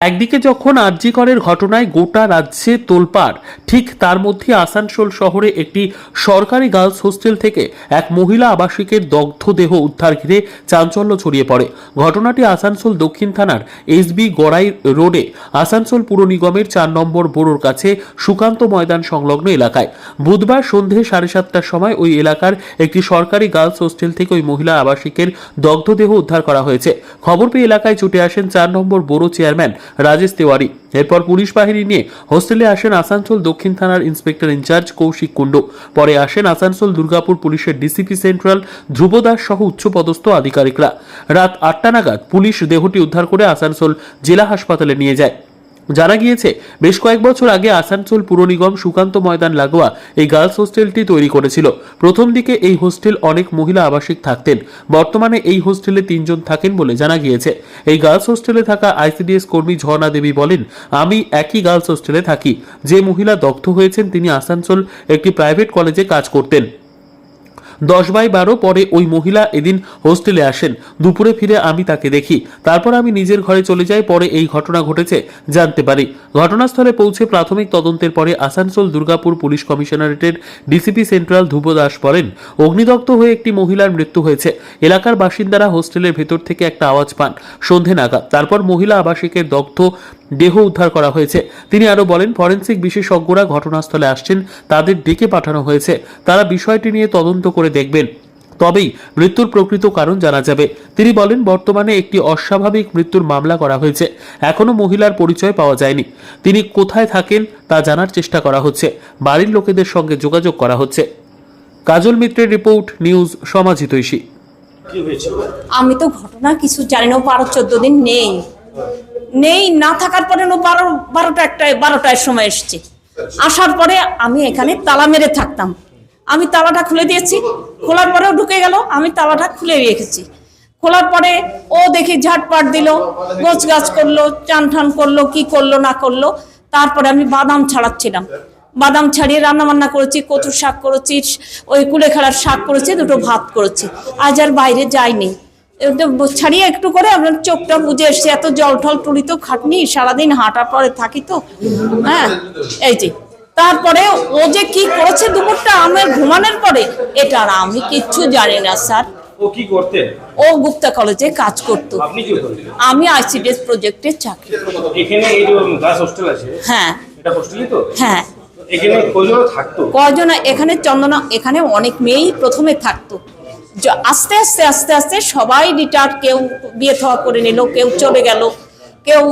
একদিকে যখন আরজিকরের ঘটনায় গোটা রাজ্যে তোলপাড়, ঠিক তার মধ্যে আসানসোল শহরে একটি সরকারি গার্লস হোস্টেল থেকে এক মহিলা আবাসিকের দগ্ধ দেহ উদ্ধার ঘিরে চাঞ্চল্য ছড়িয়ে পড়ে। ঘটনাটি আসানসোল দক্ষিণ থানার এসবি গড়াই রোডে, আসানসোল পুর নিগমের চার নম্বর বোরোর কাছে সুকান্ত ময়দান সংলগ্ন এলাকায়। বুধবার সন্ধে সাড়ে সাতটার সময় ওই এলাকার একটি সরকারি গার্লস হোস্টেল থেকে ওই মহিলা আবাসিকের দগ্ধদেহ উদ্ধার করা হয়েছে। খবর পেয়ে এলাকায় ছুটে আসেন চার number borough chairman Rajesh Tiwari. এরপর পুলিশ বাহিনী নিয়ে হোস্টেলে আসেন আসানসোল দক্ষিণ থানার ইন্সপেক্টর ইনচার্জ কৌশিক কুণ্ডু। পরে আসেন আসানসোল দুর্গাপুর পুলিশের ডিসিপি সেন্ট্রাল ধ্রুব দাস সহ উচ্চপদস্থ আধিকারিকরা। রাত আটটা নাগাদ পুলিশ দেহটি উদ্ধার করে আসানসোল জেলা হাসপাতালে নিয়ে যায়। জানা গিয়েছে, বেশ কয়েক বছর আগে আসানসোল পুর নিগম সুকান্ত ময়দান লাগোয়া এই গার্লস হোস্টেলটি তৈরি করেছিল। প্রথম দিকে এই হোস্টেল অনেক মহিলা আবাসিক থাকতেন, বর্তমানে এই হোস্টেলে তিনজন থাকেন বলে জানা গিয়েছে। এই গার্লস হোস্টেলে থাকা আইসিডিএস কর্মী ঝর্ণা দেবী বলেন, আমি একই গার্লস হোস্টেলে থাকি। যে মহিলা দগ্ধ হয়েছেন তিনি আসানসোল একটি প্রাইভেট কলেজে কাজ করতেন। দশ বাই বারো পরে ওই মহিলা এদিন হোস্টেলে আসেন। দুপুরে ফিরে আমি তাকে দেখি। তারপর আমি নিজের ঘরে চলে যাই, পরে এই ঘটনা ঘটেছে, জানতে পারি। ঘটনাস্থলে পৌঁছে প্রাথমিক তদন্তের পরে আসানসোল দুর্গাপুর পুলিশ কমিশনারেটের ডিসিপি সেন্ট্রাল ধ্রুব দাস বলেন, অগ্নিদগ্ধ হয়ে একটি মহিলার মৃত্যু হয়েছে। এলাকার বাসিন্দারা হোস্টেলের ভেতর থেকে একটা আওয়াজ পান। সন্ধে নাগাদ। তারপর মহিলা আবাসিকের দগ্ধ দেহ উদ্ধার করা হয়েছে। তিনি আরও বলেন ফরেন্সিক বিশেষজ্ঞরা ঘটনাস্থলে আসছেন তাদের ডেকে পাঠানো হয়েছে। তারা বিষয়টি নিয়ে তদন্ত করে দেখবেন। তবেই মৃত্যুর প্রকৃত কারণ জানা যাবে। তিনি বলেন বর্তমানে একটি অস্বাভাবিক মৃত্যুর মামলা করা হয়েছে। এখনও মহিলার পরিচয় পাওয়া যায়নি। তিনি কোথায় থাকেন তা জানার চেষ্টা করা হচ্ছে। বাড়ির লোকেদের সঙ্গে যোগাযোগ করা হচ্ছে। কাজল মিত্রের রিপোর্ট নিউজ সমাজিতৈষী কি আমি তো ঘটনা কিছু জানি না বারো চোদ্দ দিন নেই। নেই, না থাকার পরে বারো, বারোটা একটায়, বারোটায় সময় এসছে। আসার পরে আমি এখানে তালা মেরে থাকতাম। আমি তালাটা খুলে দিয়েছি, খোলার পরেও ঢুকে গেল, আমি তালাটা খুলে রেখেছি। খোলার পরে ও দেখি ঝাটপাট দিল গোছ গাছ করল চান ঠান করল, কি করল, না করল। তারপরে আমি বাদাম ছাড়াচ্ছিলাম। বাদাম ছাড়িয়ে রান্না বান্না করেছি, কচুর শাক করেছি, ওই কুলেখাড়ার শাক করেছি, দুটো ভাত করেছি। আজ আর বাইরে যাইনি। ছাড়িয়ে একটু করে আপনার চোখটা বুঝে এসছে। এত জল ঠল টুলি তো খাটনি সারাদিন হাঁটার পরে থাকি তো। হ্যাঁ এই যে। তারপরে ও যে কি করেছে দুপুরটা আমার ঘুমানোর পরে এটা আর আমি কিচ্ছু জানি না স্যার। ও কি করতেন ও গুপ্তা কলেজে কাজ করতো। আমি আইসিডিএস প্রজেক্টে চাকরি এখানে এই যে গার্লস হোস্টেল আছে হ্যাঁ। এটা হোস্টেলই তো? হ্যাঁ। এখানে থাকতো? কয়জন এখানে চন্দনা এখানে অনেক মেয়েই প্রথমে থাকতো। আস্তে আস্তে আস্তে আস্তে সবাই রিটায়ার্ড কেউ বিয়ে থাওয়া করে নিল কেউ চলে গেল কেউ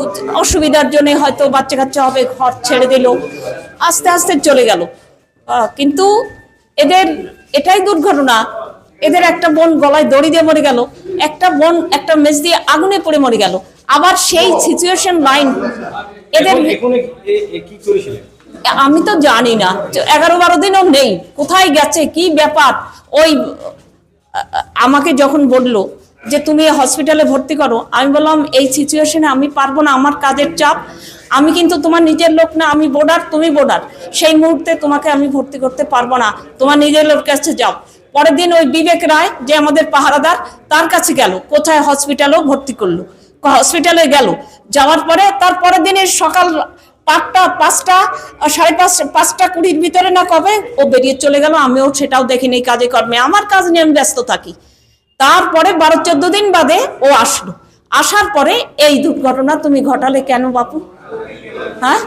অসুবিধার জন্য হয়তো বাচ্চা কাচ্চা হবে ঘর ছেড়ে দিল আস্তে আস্তে চলে গেল। কিন্তু এদের এটাই দুর্ঘটনা। এদের একটা বোন গলায় দড়ি দিয়ে মরে গেল একটা বোন একটা মেজ দিয়ে আগুনে পড়ে মরে গেল। আবার সেই সিচুয়েশন লাইন এদের আমি তো জানি না। এগারো বারো দিনও নেই। কোথায় গেছে? কি ব্যাপার? ওই আমাকে যখন বলল যে তুমি হসপিটালে ভর্তি করো, আমি বললাম, এই সিচুয়েশনে আমি পারব না, আমার কাজের চাপ। আমি কিন্তু তোমার নিজের লোক না, আমি বোর্ডার তুমি বোর্ডার সেই মুহূর্তে তোমাকে আমি ভর্তি করতে পারব না। তোমার নিজের লোক কাছে যাও। পরের দিন ওই বিবেক রায়, যে আমাদের পাহারাদার, তার কাছে গেল, কোথায় হসপিটালেও ভর্তি করল। হসপিটালে গেল। যাওয়ার পরে তার পরের দিনের সকাল পাঁচটা পাঁচটা সাড়ে পাঁচ পাঁচটা কুড়ির ভিতরে না কবে ও বেরিয়ে চলে গেল আমিও সেটাও দেখিনি কাজে কর্মে। আমার কাজ নিয়ে আমি ব্যস্ত থাকি। তারপরে বারো চোদ্দ দিন বাদে ও আসলো। আসার পরে এই দুর্ঘটনা তুমি ঘটালে কেন বাপু? হ্যাঁ?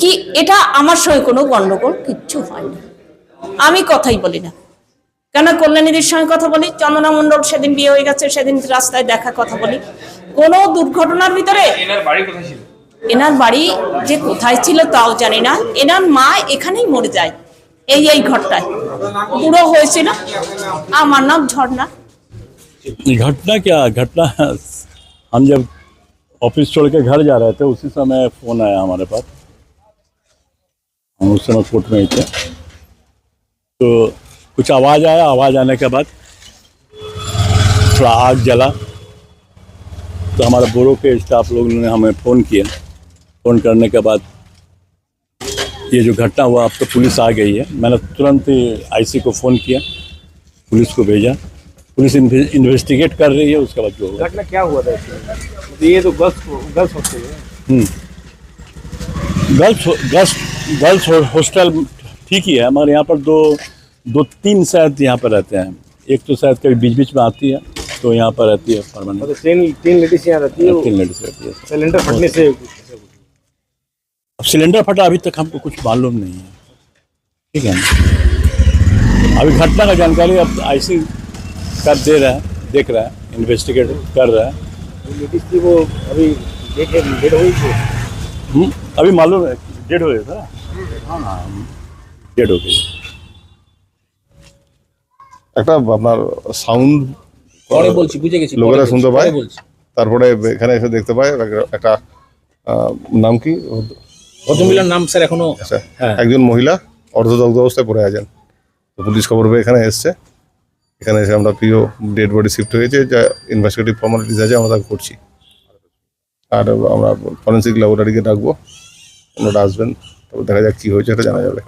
কি এটা আমার সঙ্গে কোনো গন্ডগোল কিচ্ছু হয়নি আমি কথাই বলি না। কেন কল্যাণীদের সঙ্গে কথা বলি? চন্দনা মণ্ডল সেদিন বিয়ে হয়ে গেছে সেদিন রাস্তায় দেখা কথা বলি। কোনো দুর্ঘটনার ভিতরে এনার বাড়ি কোথায় ছিল এনার বাড়ি যে কোথায় ছিল তাও জানি না এনার মা এখানেই মরে যায় এই এই ঘরটায় বুড়ো হয়েছিল আমার নাম ঝর্ণা घटना क्या घटना हम जब ऑफिस छोड़ के घर जा रहे थे उसी समय फोन आया हमारे पास हम उस समय कोर्ट में ही थे तो कुछ आवाज़ आया आवाज़ आने के बाद थोड़ा आग जला तो हमारे बोरो के स्टाफ लोग ने हमें फ़ोन किया। फ़ोन करने के बाद ये जो घटना हुआ अब तो पुलिस आ गई है। मैंने तुरंत ही आईसी को फ़ोन किया पुलिस को भेजा। पुलिस इन्वेस्टिगेट कर रही है उसके बाद जो घटना क्या हुआ था इसमें? तो ये तो गर्ल्स गर्ल्स हॉस्टल है। हम्म। गर्ल्स गर्ल्स गर्ल्स हॉस्टल ठीक ही है। हमारे यहाँ पर दो दो तीन शायद यहाँ पर रहते हैं। एक तो शायद कभी बीच बीच में आती है। तो यहाँ पर रहती है परमानेंट मतलब तीन तीन लेडीज यहाँ रहती है तीन लेडीज रहती है सिलेंडर फटने से अब सिलेंडर फटा अभी तक हमको कुछ मालूम नहीं है ठीक है ना अभी घटना का जानकारी अब आईसी कर दे रहा है देख रहा है इन्वेस्टिगेट कर रहा है लेडीज थी वो अभी डेट डेट हुई थी हम्म, अभी मालूम है डेड हो गया था हाँ डेड हो गई একটা আপনার সাউন্ড পরে বলছি বুঝে গেছি লোকেরা শুনতে পায় বলছি। তারপরে এখানে এসে দেখতে পায় একটা- নাম কি? ভদ্রমহিলার নাম স্যার এখনও আচ্ছা হ্যাঁ। একজন মহিলা অর্ধদগ্ধ অবস্থায় পড়ে আছেন। পুলিশ খবর পেয়ে এখানে এসছে। এখানে এসে আমরা প্রিয় ডেড বডি শিফট হয়েছে যা ইনভেস্টিগেটিভ ফর্মালিটিস আছে আমরা তা করছি। আর আমরা ফরেন্সিক ল্যাবরেটরিকে ডাকবো ওনারা আসবেন তারপর দেখা যাক কী হয়েছে এটা জানা যাবে।